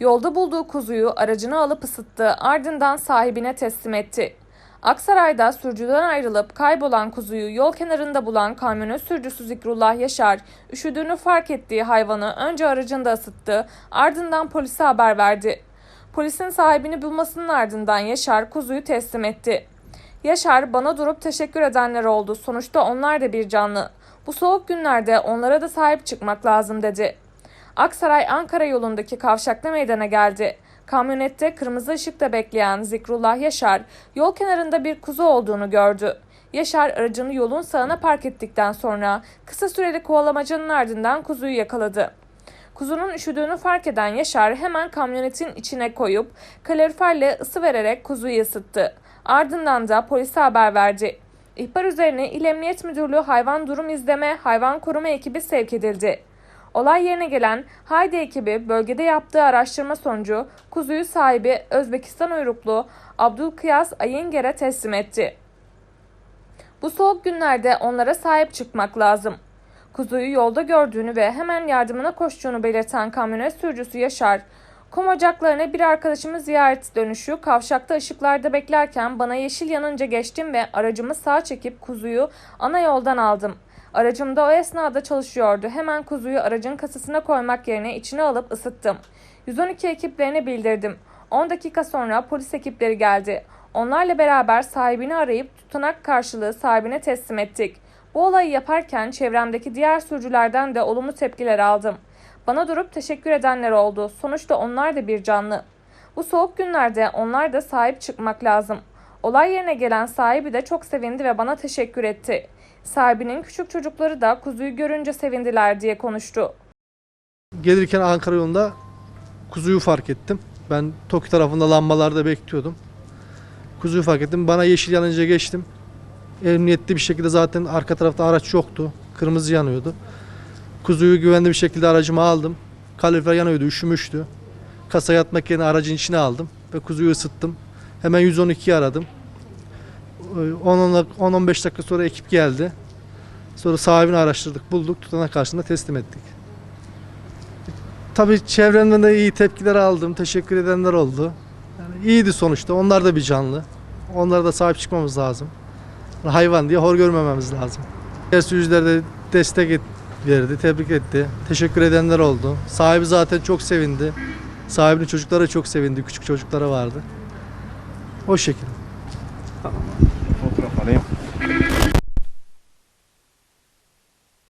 Yolda bulduğu kuzuyu aracına alıp ısıttı, ardından sahibine teslim etti. Aksaray'da sürücüden ayrılıp kaybolan kuzuyu yol kenarında bulan kamyonet sürücüsü Zikrullah Yaşar, üşüdüğünü fark ettiği hayvanı önce aracında ısıttı, ardından polise haber verdi. Polisin sahibini bulmasının ardından Yaşar kuzuyu teslim etti. Yaşar bana durup teşekkür edenler oldu. Sonuçta onlar da bir canlı. Bu soğuk günlerde onlara da sahip çıkmak lazım dedi. Aksaray Ankara yolundaki kavşakta meydana geldi. Kamyonette kırmızı ışıkta bekleyen Zikrullah Yaşar yol kenarında bir kuzu olduğunu gördü. Yaşar aracını yolun sağına park ettikten sonra kısa süreli kovalamacanın ardından kuzuyu yakaladı. Kuzunun üşüdüğünü fark eden Yaşar hemen kamyonetin içine koyup kaloriferle ısı vererek kuzuyu ısıttı. Ardından da polise haber verdi. İhbar üzerine İl Emniyet Müdürlüğü Hayvan Durum İzleme Hayvan Koruma ekibi sevk edildi. Olay yerine gelen Haydi ekibi bölgede yaptığı araştırma sonucu kuzuyu sahibi Özbekistan uyruklu Abdülkıyas Ayinger'e teslim etti. Bu soğuk günlerde onlara sahip çıkmak lazım. Kuzuyu yolda gördüğünü ve hemen yardımına koştuğunu belirten kamyonet sürücüsü Yaşar, kum ocaklarına bir arkadaşımı ziyaret dönüşü kavşakta ışıklarda beklerken bana yeşil yanınca geçtim ve aracımı sağa çekip kuzuyu ana yoldan aldım. Aracım da o esnada çalışıyordu. Hemen kuzuyu aracın kasasına koymak yerine içine alıp ısıttım. 112 ekiplerine bildirdim. 10 dakika sonra polis ekipleri geldi. Onlarla beraber sahibini arayıp tutanak karşılığı sahibine teslim ettik. Bu olayı yaparken çevremdeki diğer sürücülerden de olumlu tepkiler aldım. Bana durup teşekkür edenler oldu. Sonuçta onlar da bir canlı. Bu soğuk günlerde onlar da sahip çıkmak lazım. Olay yerine gelen sahibi de çok sevindi ve bana teşekkür etti. Sahibinin küçük çocukları da kuzuyu görünce sevindiler diye konuştu. Gelirken Ankara yolunda kuzuyu fark ettim. Ben Toki tarafında lambalarda bekliyordum. Kuzuyu fark ettim. Bana yeşil yanınca geçtim. Emniyetli bir şekilde zaten arka tarafta araç yoktu. Kırmızı yanıyordu. Kuzuyu güvenli bir şekilde aracıma aldım. Kalorifer yanıyordu, üşümüştü. Kasa yatmak yerine aracın içine aldım ve kuzuyu ısıttım. Hemen 112'yi aradım. 10-15 dakika sonra ekip geldi. Sonra sahibini araştırdık, bulduk, tutanak karşısında teslim ettik. Tabii çevremden de iyi tepkiler aldım. Teşekkür edenler oldu. Yani iyiydi sonuçta. Onlar da bir canlı. Onlara da sahip çıkmamız lazım. Hayvan diye hor görmememiz lazım. Diğer sürücüler de destek et, verdi, tebrik etti. Teşekkür edenler oldu. Sahibi zaten çok sevindi. Sahibinin çocukları çok sevindi. Küçük çocukları vardı. O şekilde. yapayım.